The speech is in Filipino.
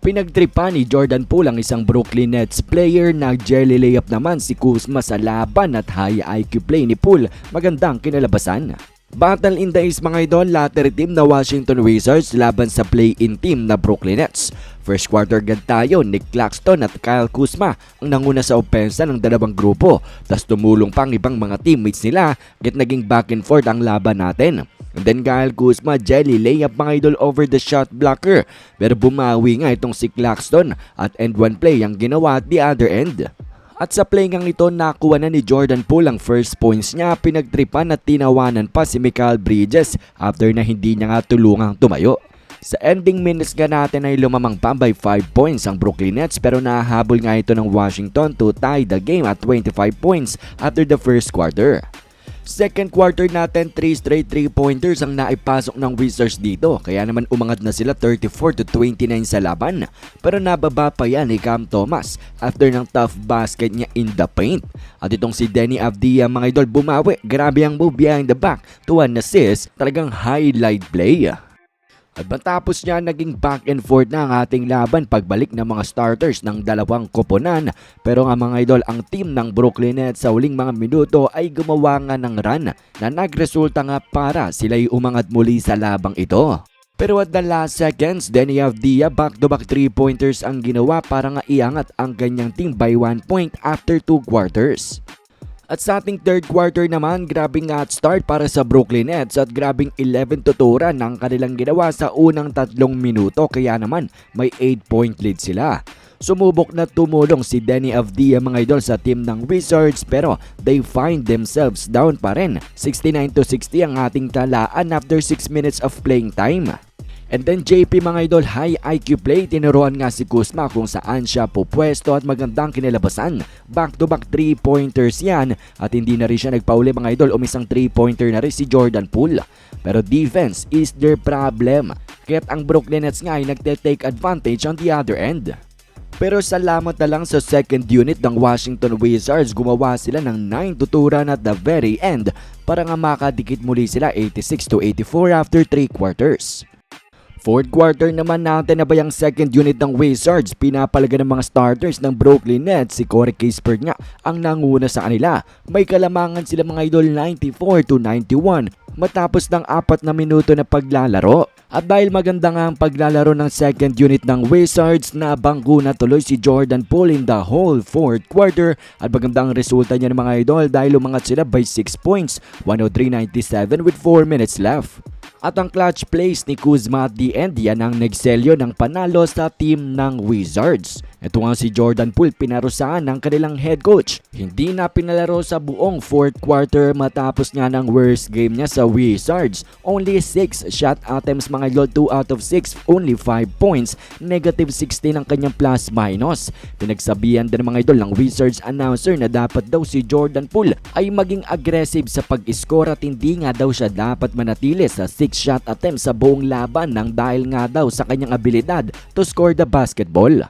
Pinagtripa ni Jordan Poole ang isang Brooklyn Nets player na jelly layup naman si Kuzma sa laban at high IQ play ni Poole. Magandang kinalabasan. Battle in the East mga idol, latter team na Washington Wizards laban sa play-in team na Brooklyn Nets. First quarter agad tayo, Nick Claxton at Kyle Kuzma ang nanguna sa opensa ng dalawang grupo. Tapos tumulong pa ang ibang mga teammates nila at naging back and forth ang laban natin. And then Kyle Kuzma, jelly layup mga idol over the shot blocker. Pero bumawi nga itong si Claxton at end one play ang ginawa at the other end. At sa play ngang ito, nakuha na ni Jordan Poole ang first points niya, pinagtripan at tinawanan pa si Michael Bridges after na hindi niya nga tulungang tumayo. Sa ending minutes nga natin ay lumamang pa by 5 points ang Brooklyn Nets pero nahabol nga ito ng Washington to tie the game at 25 points after the first quarter. Second quarter natin, 3 straight 3-pointers ang naipasok ng Wizards dito. Kaya naman umangat na sila 34 to 29 sa laban. Pero nababa pa yan ni Cam Thomas after ng tough basket niya in the paint. At itong si Denny Avdia mga idol bumawi. Grabe ang move behind the back to an assist. Talagang highlight play. At matapos niya naging back and forth na ang ating laban pagbalik ng mga starters ng dalawang koponan. Pero nga mga idol, ang team ng Brooklyn Nets sa uling mga minuto ay gumawa nga ng run na nagresulta nga para sila'y umangat muli sa labang ito. Pero at the last seconds, Denny Avdia back-to-back 3-pointers ang ginawa para nga iangat ang ganyang team by 1 point after 2 quarters. At sa ating third quarter naman, grabing at start para sa Brooklyn Nets at grabing 11 tuturan ng kanilang ginawa sa unang tatlong minuto kaya naman may 8 point lead sila. Sumubok na tumulong si Denny Avdia mga idol sa team ng Wizards pero they find themselves down pa rin. 69 to 60 ang ating talaan after 6 minutes of playing time. And then JP mga idol, high IQ play, tinuruan nga si Kuzma kung saan siya pupwesto at magandang kinalabasan. Back-to-back 3-pointers yan at hindi na rin siya nagpauli mga idol, umisang 3-pointer na rin si Jordan Poole. Pero defense is their problem. Kaya't ang Brooklyn Nets nga ay nagte-take advantage on the other end. Pero salamat na lang sa second unit ng Washington Wizards, gumawa sila ng 9 tuturan at the very end para nga makadikit muli sila 86 to 84 after 3 quarters. Fourth quarter naman natin na bayang second unit ng Wizards, pinapalaga ng mga starters ng Brooklyn Nets si Corey Kispert nga ang nanguna sa kanila. May kalamangan sila mga idol 94 to 91 matapos ng apat na minuto na paglalaro. At dahil maganda nga ang paglalaro ng second unit ng Wizards, nabanggo na tuloy si Jordan Poole in the whole fourth quarter at maganda ang resulta niya ng mga idol dahil umangat sila by 6 points, 103.97 with 4 minutes left. At ang clutch plays ni Kuzma at the end, yan ang nagselyo ng panalo sa team ng Wizards. Ito nga si Jordan Poole pinarusahan ng kanilang head coach. Hindi na pinalaro sa buong fourth quarter matapos nga ng worst game niya sa Wizards. Only 6 shot attempts mga idol, 2 out of 6, only 5 points, negative 16 ang kanyang plus minus. Pinagsabihan din ng mga idol ng Wizards announcer na dapat daw si Jordan Poole ay maging aggressive sa pag-score at hindi nga daw siya dapat manatili sa 6 shot attempts sa buong laban nang dahil nga daw sa kanyang abilidad to score the basketball.